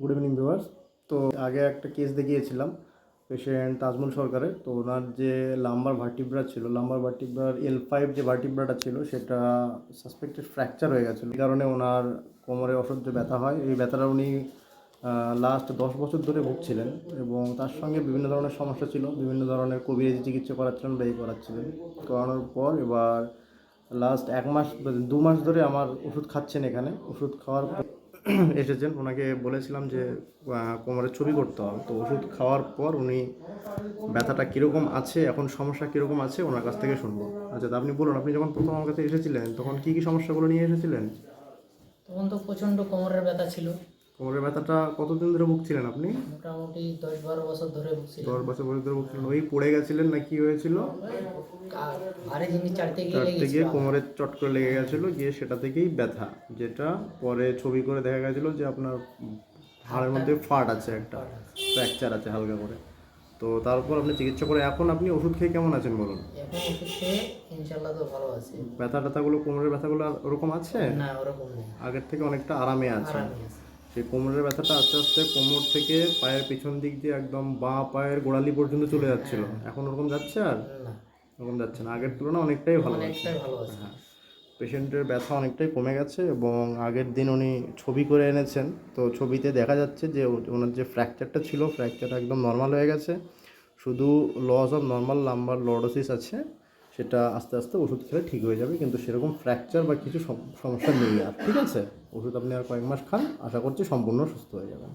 Good evening viewers তো আগে একটা কেস দেখিয়েছিলাম পেশেন্ট তাজমুল সরকারের। তো ওনার যে লাম্বার ভার্টিব্রা ছিল লাম্বার ভার্টিব্রার এল ফাইভ যে ভার্টিব্রাটা ছিল, সেটা সাসপেক্টেড ফ্র্যাকচার হয়ে গেছিল। এই কারণে ওনার কোমরে অসহ্য ব্যথা হয়। এই ব্যথাটা উনি লাস্ট দশ বছর ধরে ভুগছিলেন এবং তার সঙ্গে বিভিন্ন ধরনের সমস্যা ছিল। বিভিন্ন ধরনের কবিরাজি চিকিৎসা করাচ্ছিলেন বা এই করাচ্ছিলেন। করানোর পর এবার লাস্ট এক মাস দু মাস ধরে আমার ওষুধ খাচ্ছেন এখানে। ওষুধ খাওয়ার পর এসেছেন। ওনাকে বলেছিলাম যে কোমরের ছবি করতে হবে। তো ওষুধ খাওয়ার পর উনি ব্যথাটা কীরকম আছে, এখন সমস্যা কীরকম আছে, ওনার কাছ থেকে শুনব। আচ্ছা তা আপনি বলুন, আপনি যখন প্রথম আমার কাছে এসেছিলেন, তখন কী কী সমস্যাগুলো নিয়ে এসেছিলেন? তখন তো প্রচণ্ড কোমরের ব্যথা ছিল। কোমরের ব্যথাটা কতদিন ধরে ভুগছিলেন আপনি? মোটামুটি দশ বারো বছর ধরে ভুগছিলাম। দশ বছর বছর ধরে ভুগছিলেন। ওই পড়ে গেছিলেন না কি হয়েছিল? আর জিনিস চারতে গিয়ে চারটে গিয়ে কোমরে চট করে লেগে গেছিল গিয়ে সেটা থেকেই ব্যথা যেটা পরে ছবি করে দেখা গেছিল যে আপনার হাড়ের মধ্যে ফাট আছে একটা ফ্র্যাকচার আছে হালকা করে। তো তারপর আপনি চিকিৎসা করে এখন আপনি ওষুধ খেয়ে কেমন আছেন বলুন? এখন ওষুধ খেয়ে ইনশাল্লাহ তো ভালো আছে। ব্যথা ট্যাথাগুলো কোমরের ব্যথাগুলো ওরকম আছে? না ওরকম নেই। আগের থেকে অনেকটা আরামে আছে। সেই কোমরের ব্যথাটা আস্তে আস্তে কোমর থেকে পায়ের পিছন দিক দিয়ে একদম বাঁ পায়ের গোড়ালি পর্যন্ত চলে যাচ্ছিল। এখন ওরকম যাচ্ছে আর? ওরকম যাচ্ছে না। আগের তুলনায় অনেকটাই ভালো আছে অনেকটাই ভালো আছে। পেশেন্টের ব্যথা অনেকটাই কমে গেছে এবং আগের দিন উনি ছবি করে এনেছেন। তো ছবিতে দেখা যাচ্ছে যে ওনার যে ফ্র্যাকচারটা ছিল ফ্র্যাকচারটা একদম নর্মাল হয়ে গেছে। শুধু loss of normal lumbar lordosis আছে। সেটা আস্তে আস্তে ওষুধ খেলে ঠিক হয়ে যাবে, কিন্তু সেরকম ফ্র্যাকচার বা কিছু সমস্যা নেই আর, ঠিক আছে? ওষুধ আপনি আর কয়েক মাস খান, আশা করছি সম্পূর্ণ সুস্থ হয়ে যাবেন।